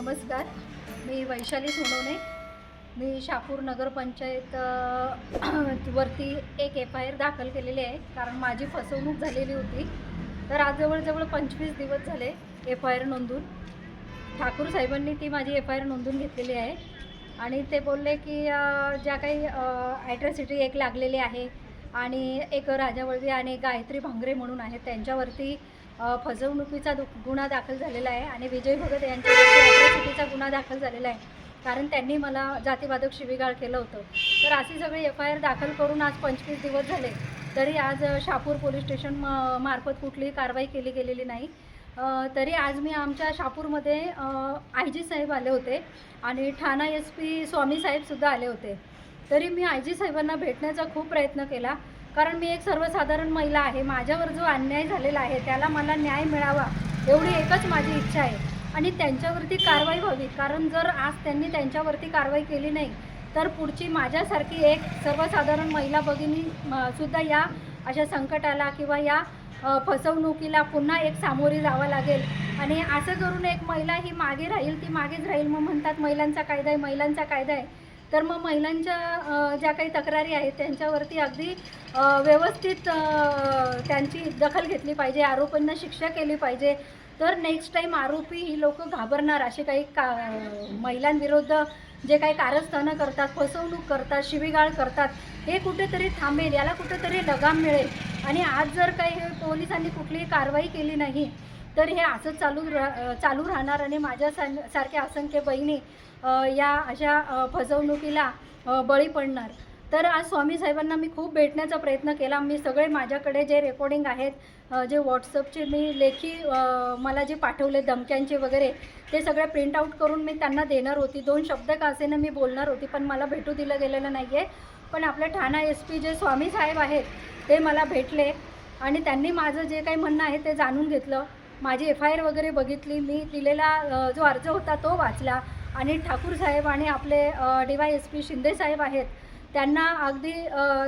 नमस्कार. मी वैशाली सोनवणे. मी शापूर नगरपंचायत वरती एक एफ आय आर दाखल केलेली आहे. कारण माझी फसवणूक झालेली होती. तर आज जवळजवळ पंचवीस दिवस झाले एफ आय आर नोंदून. ठाकूर साहेबांनी ती माझी एफ आय आर नोंदून घेतलेली आहे. आणि ते बोलले की ज्या काही ॲट्रॉसिटी एक लागलेली आहे आणि एक राजावळवी आणि गायत्री भांगरे म्हणून आहेत त्यांच्यावरती फसवणुकीचा दु गुन्हा दाखल झालेला आहे आणि विजय भगत यांच्या ॲट्रॉसिटीचा गुन्हा दाखल झालेला आहे. कारण त्यांनी मला जातीवादक शिवीगाळ केलं होतं. तर अशी सगळी एफ आय आर दाखल करून आज पंचवीस दिवस झाले. तरी आज शापूर पोलीस स्टेशन म- मार्फत कुठलीही कारवाई केली गेलेली नाही. तरी आज मी आमच्या शापूरमध्ये आय जी साहेब आले होते आणि ठाणा एस पी स्वामी साहेबसुद्धा आले होते. तरी मी आय जी साहेबांना भेटण्याचा खूप प्रयत्न केला. कारण मी एक सर्वसाधारण महिला आहे. माझ्यावर जो अन्याय झालेला आहे त्याला मला न्याय मिळावा एवढी एकच माझी इच्छा आहे. आणि त्यांच्यावरती कारवाई व्हावी. कारण जर आज त्यांनी त्यांच्यावरती कारवाई केली नाही तर पुढची माझ्यासारखी एक सर्वसाधारण महिला भगिनी सुद्धा या अशा संकटाला किंवा या फसवणुकीला पुन्हा एक सामोरी जावं लागेल. आणि असं करून एक महिला ही मागे राहील ती मागेच राहील. मग म्हणतात महिलांचा कायदा आहे महिलांचा कायदा आहे. तर मग महिलांच्या ज्या काही तक्रारी आहेत त्यांच्यावरती अगदी व्यवस्थित त्यांची दखल घेतली पाहिजे आरोपींना शिक्षा केली पाहिजे. तर नेक्स्ट टाईम आरोपी ही लोक घाबरणार असे काही का महिलांविरुद्ध जे काही कारस्थानं करतात फसवणूक करतात शिवीगाळ करतात हे कुठेतरी थांबेल याला कुठेतरी लगाम मिळेल. आणि आज जर काही पोलिसांनी कुठलीही कारवाई केली नाही तर हे असंच चालू रा चालू राहणार आणि माझ्या सारख्या असंख्य बहिणी या अशा फसवणुकीला बळी पडणार. तर आज स्वामी साहेबांना मी खूप भेटण्याचा प्रयत्न केला. मी सगळे माझ्याकडे जे रेकॉर्डिंग आहेत जे व्हॉट्सअपचे मी लेखी मला जे पाठवले धमक्यांचे वगैरे ते सगळे प्रिंट आऊट करून मी त्यांना देणार होती. दोन शब्द का असेनं मी बोलणार होती पण मला भेटू दिलं गेलेलं नाही आहे पण आपल्या ठाणा एस पी जे स्वामी साहेब आहेत ते मला भेटले आणि त्यांनी माझं जे काही म्हणणं आहे ते जाणून घेतलं. माझी एफ आय आर वगैरे बघितली. मी दिलेला जो अर्ज होता तो वाचला. आणि ठाकूर साहेब आणि आपले D Y S P Shinde saheb आहेत त्यांना अगदी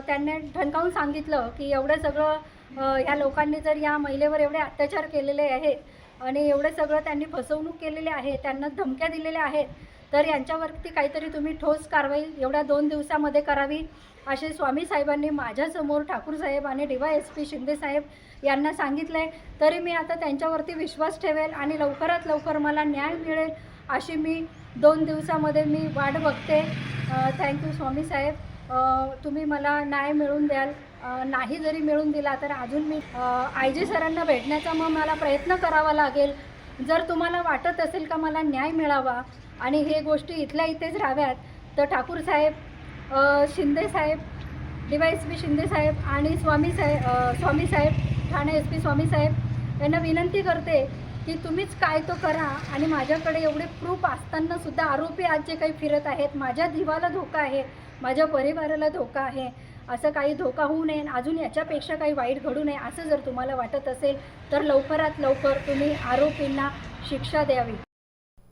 त्यांनी ठणकावून सांगितलं की एवढं सगळं ह्या लोकांनी जर या महिलेवर एवढे अत्याचार केलेले आहेत आणि एवढं सगळं त्यांनी फसवणूक केलेली आहे त्यांना धमक्या दिलेल्या आहेत तर यांच्यावरती काहीतरी तुम्ही ठोस कारवाई एवढ्या दोन दिवसामध्ये करावी असे स्वामी साहेबांनी माझ्यासमोर ठाकूर साहेब आणि D Y S P Shinde saheb यांना सांगितलं आहे तरी मी आता त्यांच्यावरती विश्वास ठेवेल आणि लवकरात लवकर मला न्याय मिळेल अशी मी दोन दिवसामध्ये मी वाट बघते. Thank you Swami saheb. तुम्ही मला न्याय मिळवून द्याल. नाही जरी मिळून दिला तर अजून मी आय जी सरांना भेटण्याचा मग मला प्रयत्न करावा लागेल. जर तुम्हाला वाटत असेल का मला न्याय मिळावा आणि हे गोष्टी इथल्या इथेच राहाव्यात. तर Thakur saheb Shinde saheb D Y S P Shinde saheb आणि स्वामी साहेब स्वामी साहेब ठाणे एस पी स्वामी साहेब यांना विनंती करते की तुम्हीच काय तो करा आणि माझ्याकडे एवढे प्रूफ असताना सुद्धा आरोपी आज जे काही फिरत आहेत माझ्या जीवाला धोका आहे माझ्या परिवाराला धोका आहे असं काही धोका होऊ नये अजून याच्यापेक्षा काही वाईट घडू नये असं जर तुम्हाला वाटत असेल तर लवकरात लवकर तुम्ही आरोपींना शिक्षा द्यावी.